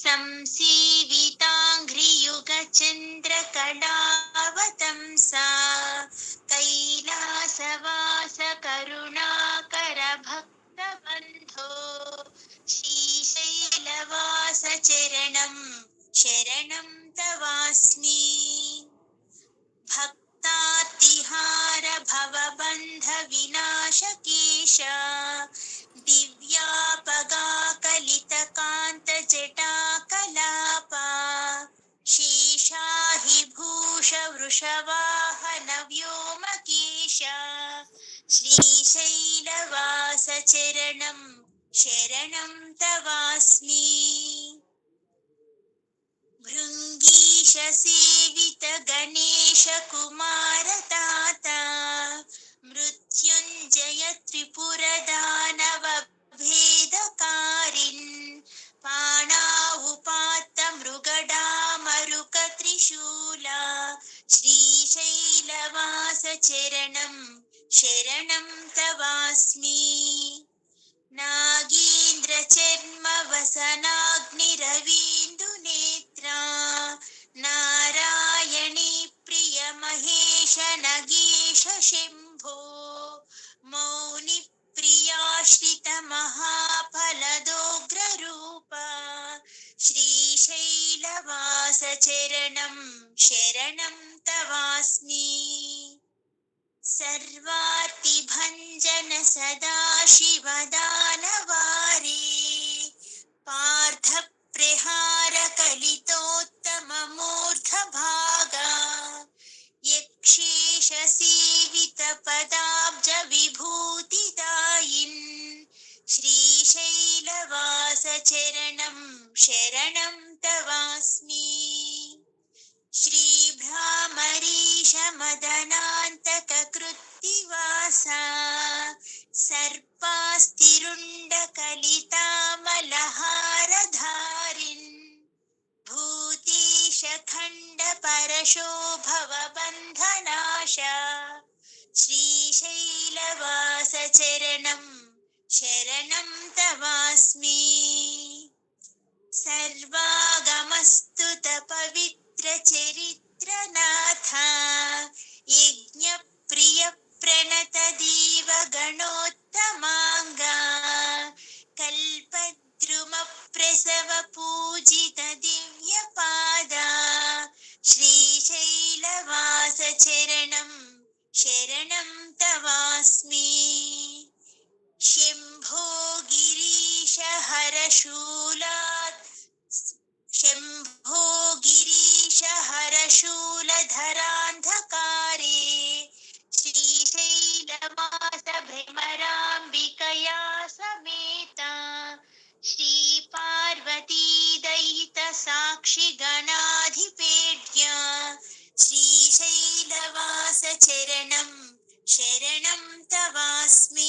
संसीविताङ्घ्रियुगचन्द्रकलावतं सा। कैलासवासकरुणाकरभक्तबन्धो। श्रीशैलवासचरणं शरणं तवास्मि। भक्तातिहारभवबन्धविना भूषवृषवाहन व्योमकेश श्रीशैलवासचरणं शरणं तवास्मि भृङ्गीश त्रिशूला श्रीशैलवास चरणं शरणं तवास्मि नागेन्द्रचर्म वसनाग्निरवीन्दुनेत्रा नारायणे प्रिय महेश नगेश शम्भो मौनि प्रियाश्रित महाफलदोग्ररूप श्रीशैलवास शरण तवास्मी। सर्वाति भाशिवाने पाथ प्रहारकलिमूर्धभागा येष सीवित पदाज विभूति यक्षेशसेवितपदाब्जविभूतिदायिन् श्री चरणं शरणं तवास्मि श्रीभ्रामरीश मदनान्तककृत्तिवासा सर्पास्तिरुण्डकलितामलहारधारिन् भूतेश खण्ड परशोभव बन्धनाश श्रीशैलवास चरणं शरणं तवास्मि कल्पद्रुम प्रसव पूजित दिव्यपादा श्रीशैलवास चरणं शरणं तवास्मि शम्भो गिरीश हरशूलात् शम्भो गिरीश साक्षिगणाधिपेड्या श्रीशैलवास चरणं शरणं तवास्मि